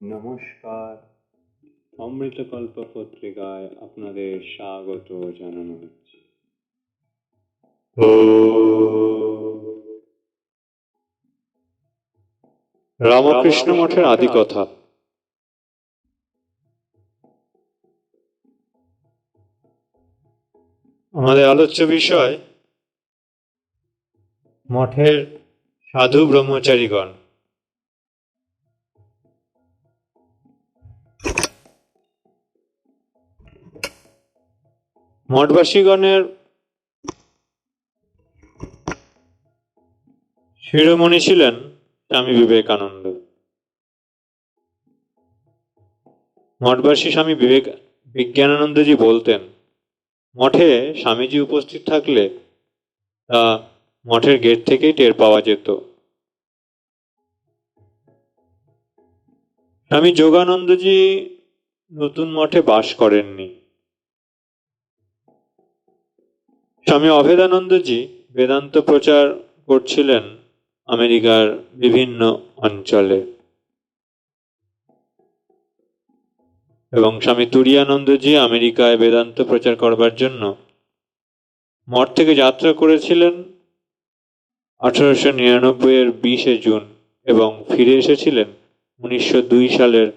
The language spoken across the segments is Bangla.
নমস্কার। অমৃতকল্প পত্রিকায় আপনাদের স্বাগত জানানো হচ্ছে। রামকৃষ্ণ মঠের আদি কথা আমাদের আলোচ্য বিষয়, মঠের সাধু ব্রহ্মচারীগণ। মঠবাসীগণের শিরোমণি ছিলেন স্বামী বিবেকানন্দ। মঠবাসী স্বামী বিবেক, বিজ্ঞানানন্দজি বলতেন, মঠে স্বামীজি উপস্থিত থাকলে তা মঠের গেট থেকেই টের পাওয়া যেত। স্বামী যোগানন্দজি নতুন মঠে বাস করেননি। স্বামী অভেদানন্দজি বেদান্ত প্রচার করছিলেন আমেরিকার বিভিন্ন অঞ্চলে। এবং স্বামী তুরিয়ানন্দজি আমেরিকায় বেদান্ত প্রচার করবার জন্য মঠ থেকে যাত্রা করেছিলেন আঠারোশো নিরানব্বই এর বিশে জুন এবং ফিরে এসেছিলেন উনিশশো দুই সালের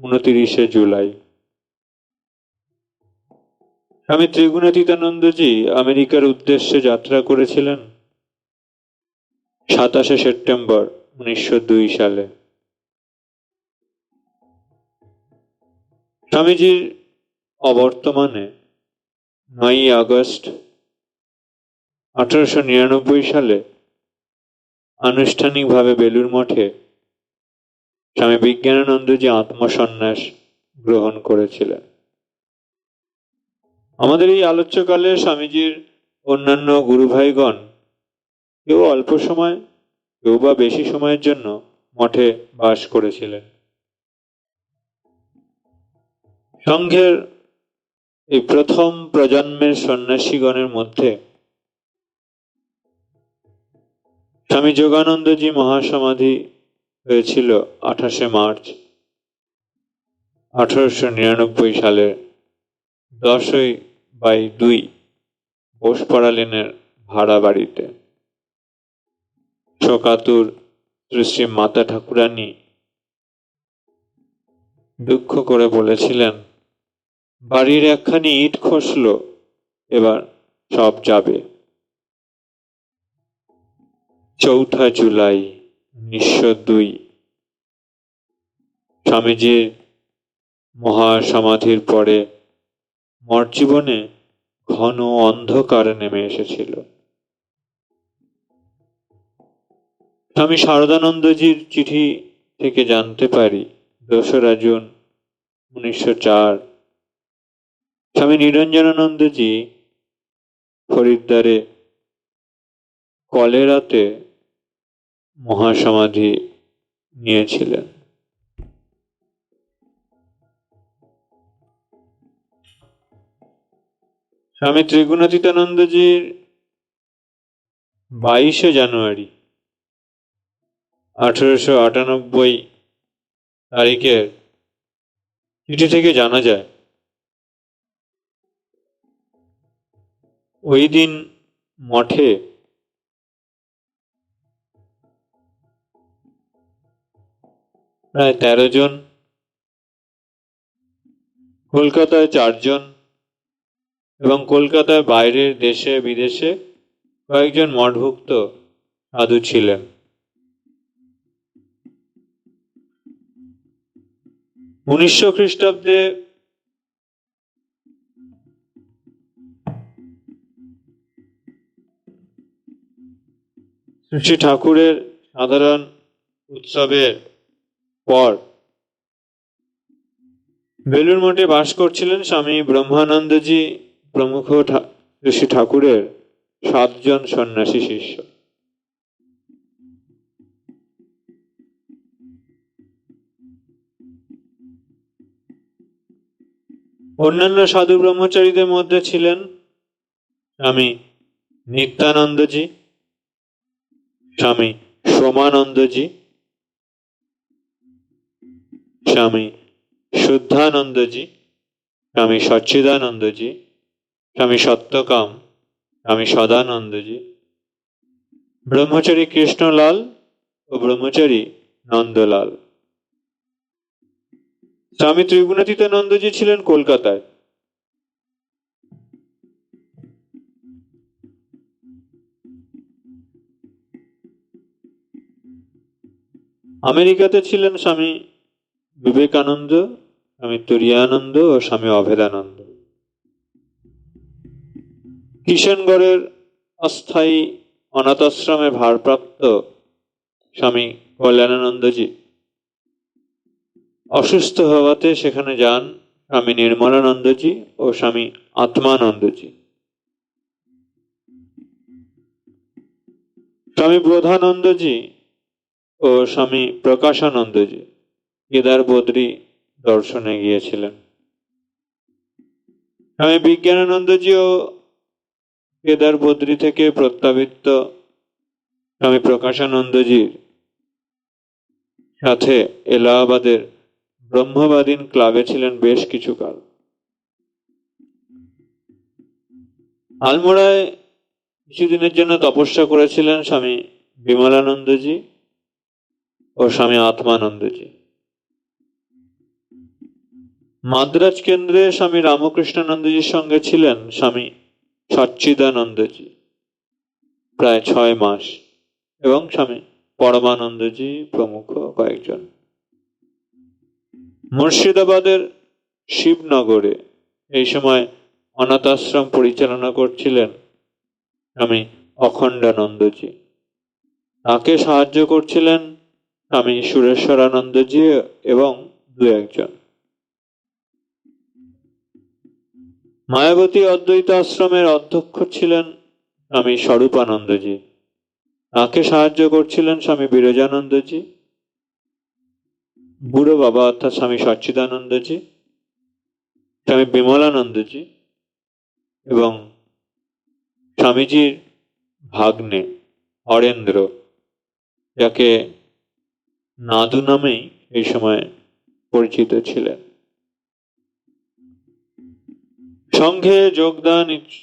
উনতিরিশে জুলাই। স্বামী ত্রিগুণাতীতানন্দজি আমেরিকার উদ্দেশ্যে যাত্রা করেছিলেন সাতাশে সেপ্টেম্বর উনিশশো দুই সালে। স্বামীজির অবর্তমানে নয়ই আগস্ট আঠারোশো নিরানব্বই সালে আনুষ্ঠানিকভাবে বেলুর মঠে স্বামী বিজ্ঞানানন্দজি আত্মসন্ন্যাস গ্রহণ করেছিলেন। আমাদের এই আলোচ্যকালে স্বামীজির অন্যান্য গুরুভাইগণ কেউ অল্প সময়, কেউ বা বেশি সময়ের জন্য মঠে বাস করেছিলেন। সংঘের এই প্রথম প্রজন্মের সন্ন্যাসীগণের মধ্যে স্বামী যোগানন্দজি মহাসমাধি হয়েছিল আঠাশে মার্চ আঠারোশো নিরানব্বই সালের দশই বাই দুই বোসপাড়া লেনের ভাড়া বাড়িতে। শোকাতুর শ্রী মাতা ঠাকুরানী দুঃখ করে বলেছিলেন, বাড়ির একখানি ইট খসল, এবার সব যাবে। চৌঠা জুলাই উনিশশো দুই স্বামীজির মহাসমাধির পরে মঠ জীবনে ঘন অন্ধকার নেমে এসেছিল। স্বামী শারদানন্দজির চিঠি থেকে জানতে পারি দোসরা জুন উনিশশো চার। স্বামী নিরঞ্জনানন্দজি হরিদ্বারে কলেরাতে মহাসমাধি নিয়েছিলেন। স্বামী ত্রিগুণাতীতানন্দজির বাইশে জানুয়ারি আঠারোশো আটানব্বই তারিখের চিঠি থেকে জানা যায়, ওই দিন মঠে প্রায় তেরো জন, কলকাতায় চারজন এবং কলকাতার বাইরের দেশে, বিদেশে কয়েকজন মঠভুক্ত সাধু ছিলেন। উনিশশো খ্রিস্টাব্দে শ্রী ঠাকুরের সাধারণ উৎসবের পর বেলুর মঠে বাস করছিলেন স্বামী ব্রহ্মানন্দজি প্রমুখ ঋষি ঠাকুরের সাতজন সন্ন্যাসী শিষ্য। অন্যান্য সাধু ব্রহ্মচারীদের মধ্যে ছিলেন স্বামী নিত্যানন্দজি, স্বামী সোমানন্দজি, স্বামী শুদ্ধানন্দজি, স্বামী সচ্চিদানন্দজি স্বামী সত্যকাম, স্বামী সদানন্দজি। ব্রহ্মচারী কৃষ্ণলাল ও ব্রহ্মচারী নন্দলাল। স্বামী ত্রিগুণাতীতানন্দজি ছিলেন কলকাতায়। আমেরিকাতে ছিলেন স্বামী বিবেকানন্দ, স্বামী তুরিয়ানন্দ ও স্বামী অভেদানন্দ। কিষণগড়ের অস্থায়ী অনাথ আশ্রমে ভারপ্রাপ্ত স্বামী কল্যাণানন্দজি অসুস্থ হওয়াতে সেখানে যান স্বামী নির্মলানন্দজি ও স্বামী আত্মানন্দজি। স্বামী বোধানন্দজি ও স্বামী প্রকাশানন্দজি কেদার বদ্রী দর্শনে গিয়েছিলেন। স্বামী বিজ্ঞানানন্দজি ও কেদার বদ্রী থেকে প্রত্যাবৃত্ত স্বামী প্রকাশানন্দজির সাথে এলাহাবাদের ব্রহ্মবাদীন ক্লাবে ছিলেন বেশ কিছু কাল আলমোড়ায় কিছুদিনের জন্য তপস্যা করেছিলেন স্বামী বিমলানন্দজি ও স্বামী আত্মানন্দজি। মাদ্রাজ কেন্দ্রে স্বামী রামকৃষ্ণানন্দজির সঙ্গে ছিলেন স্বামী সচ্চিদানন্দজি, প্রায় ছয় মাস। এবং স্বামী পরমানন্দজি প্রমুখ কয়েকজন। মুর্শিদাবাদের শিবনগরে এই সময় অনাথ আশ্রম পরিচালনা করছিলেন স্বামী অখণ্ডানন্দজি। তাকে সাহায্য করছিলেন স্বামী সুরেশ্বরানন্দজি এবং দু একজন। মায়াবতী অদ্বৈত আশ্রমের অধ্যক্ষ ছিলেন স্বামী স্বরূপানন্দজি। তাকে সাহায্য করছিলেন স্বামী বিরজানন্দজি? বুড়ো বাবা অর্থাৎ স্বামী সচ্চিদানন্দজি, স্বামী বিমলানন্দজি এবং স্বামীজির ভাগ্নে অরেন্দ্র, যাকে নাদু নামেই এই সময় পরিচিত ছিলেন। সংঘে যোগদান ইচ্ছ-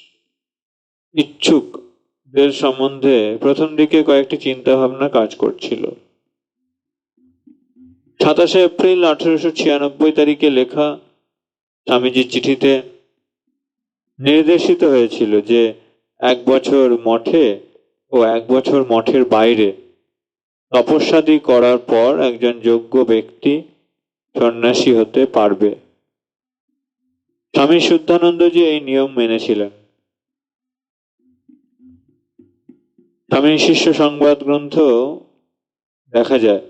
ইচ্ছুকদের সম্বন্ধে প্রথম দিকে কয়েকটি চিন্তা ভাবনা কাজ করছিল। সাতাশে এপ্রিল আঠারোশো ছিয়ানব্বই তারিখে লেখা স্বামীজির চিঠিতে নির্দেশিত হয়েছিল যে এক বছর মঠে ও এক বছর মঠের বাইরে তপস্যাদি করার পর একজন যোগ্য ব্যক্তি সন্ন্যাসী হতে পারবে। স্বামী শুদ্ধানন্দজি এই নিয়ম মেনেছিলেন। স্বামী শিষ্য সংবাদ গ্রন্থ দেখা যায়,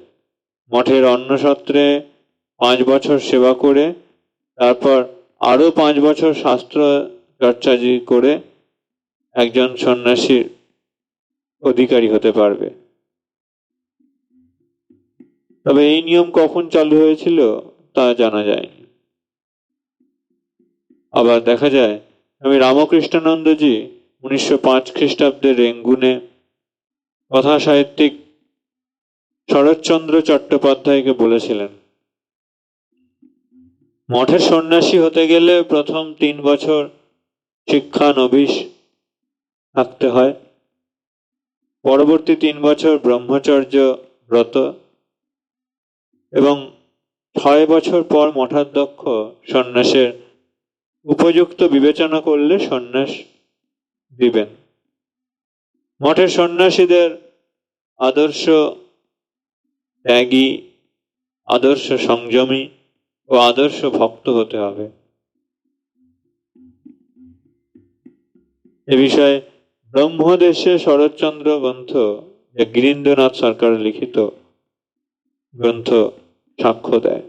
মঠের অন্নসত্রে পাঁচ বছর সেবা করে, তারপর আরও পাঁচ বছর শাস্ত্র চর্চাজি করে একজন সন্ন্যাসীর অধিকারী হতে পারবে। তবে এই নিয়ম কখন চালু হয়েছিল তা জানা যায়নি। আবার দেখা যায় আমি রামকৃষ্ণানন্দজি উনিশশো পাঁচ খ্রিস্টাব্দে রেঙ্গুনে কথা সাহিত্যিক শরৎচন্দ্র চট্টোপাধ্যায়কে বলেছিলেন, মঠের সন্ন্যাসী হতে গেলে প্রথম তিন বছর শিক্ষা নবিশ থাকতে হয়, পরবর্তী তিন বছর ব্রহ্মচর্য ব্রত এবং ছয় বছর পর মঠাধ্যক্ষ সন্ন্যাসের উপযুক্ত বিবেচনা করলে সন্ন্যাস দিবেন। মঠের সন্ন্যাসীদের আদর্শ ত্যাগী, আদর্শ সংযমী ও আদর্শ ভক্ত হতে হবে। এ বিষয়ে ব্রহ্মদেশে শরৎচন্দ্র গ্রন্থ, যা গিরীন্দ্রনাথ সরকার লিখিত গ্রন্থ সাক্ষ্য দেয়।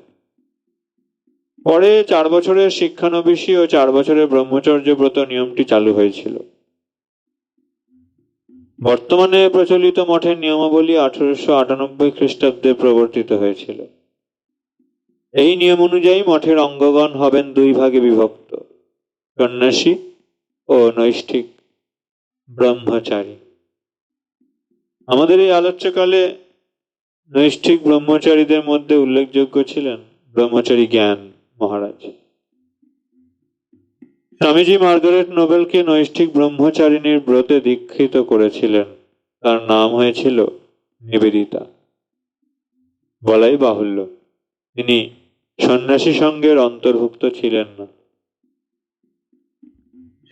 পরে চার বছরের শিক্ষানবিশী ও চার বছরের ব্রহ্মচর্য ব্রত নিয়মটি চালু হয়েছিল। বর্তমানে প্রচলিত মঠের নিয়মাবলী আঠারোশো আটানব্বই খ্রিস্টাব্দে প্রবর্তিত হয়েছিল। এই নিয়ম অনুযায়ী মঠের অঙ্গগণ হবেন দুই ভাগে বিভক্ত, সন্ন্যাসী ও নৈষ্ঠিক ব্রহ্মচারী। আমাদের এই আলোচ্যকালে নৈষ্ঠিক ব্রহ্মচারীদের মধ্যে উল্লেখযোগ্য ছিলেন ব্রহ্মচারী জ্ঞান। মহারাজ। স্বামীজি মার্গারেট নোবেলকে নৈষ্ঠিক ব্রহ্মচারিণীর ব্রতে দীক্ষিত করেছিলেন। তার নাম হয়েছিল নিবেদিতা। বলাই বাহুল্য, তিনি সন্ন্যাসী সঙ্গের অন্তর্ভুক্ত ছিলেন না।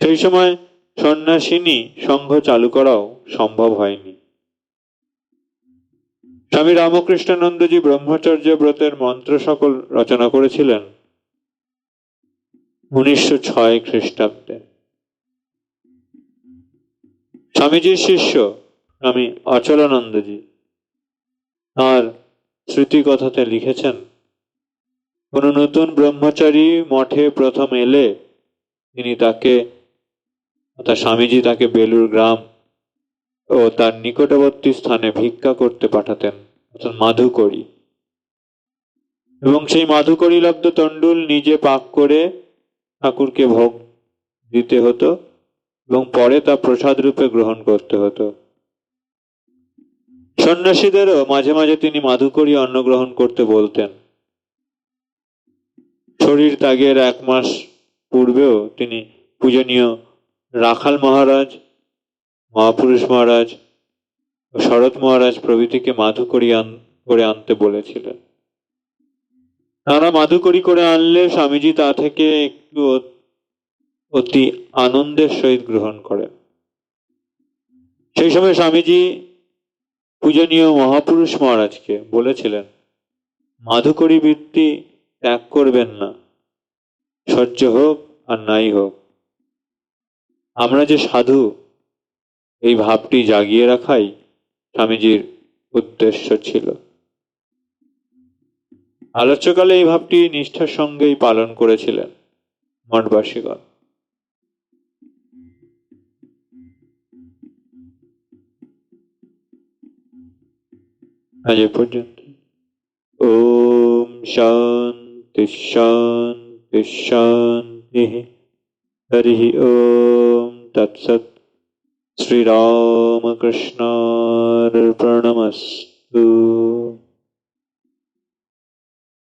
সেই সময় সন্ন্যাসিনী সংঘ চালু করাও সম্ভব হয়নি। স্বামী রামকৃষ্ণানন্দজি ব্রহ্মচর্য ব্রতের মন্ত্র সকল রচনা করেছিলেন। উনিশশো ছয় খ্রিস্টাব্দে। স্বামীজির শিষ্য স্বামী অচলানন্দজি তাঁর স্মৃতিকথাতে লিখেছেন, কোন নতুন ব্রহ্মচারী মঠে প্রথম এলে তিনি তাকে অর্থাৎ স্বামীজি তাকে বেলুর গ্রাম ও তার নিকটবর্তী স্থানে ভিক্ষা করতে পাঠাতেন, অর্থাৎ মাধুকরী। এবং সেই মাধুকরী লব্ধ তণ্ডুল নিজে পাক করে ঠাকুরকে ভোগ দিতে হতো এবং পরে তা প্রসাদ রূপে গ্রহণ করতে হতো। সন্ন্যাসীদেরও মাঝে মাঝে তিনি মাধুকরী অন্ন গ্রহণ করতে বলতেন। শরীর ত্যাগের এক মাস পূর্বেও তিনি পূজনীয় রাখাল মহারাজ, মহাপুরুষ মহারাজ শরৎ মহারাজ প্রভৃতিকে আন- করে আনতে বলেছিলেন। তারা মাধুকরী করে আনলে স্বামীজি তা থেকে একটু অতি আনন্দের সহিত গ্রহণ করেন। সেই সময় স্বামীজি পূজনীয় মহাপুরুষ মহারাজকে বলেছিলেন মাধুকরী বৃত্তি ত্যাগ করবেন না, সহ্য হোক আর নাই হোক। আমরা যে সাধু, এই ভাবটি জাগিয়ে রাখাই স্বামীজির উদ্দেশ্য ছিল। আলোচ্যকালে এই ভাবটি নিষ্ঠার সঙ্গেই পালন করেছিলেন মঠবাসীগণ। আজ পর্যন্ত। ওম শান্তি শান্তি শান্তি। হরি ওম তৎসৎ। শ্রীরামকৃষ্ণার্পণমস্তু।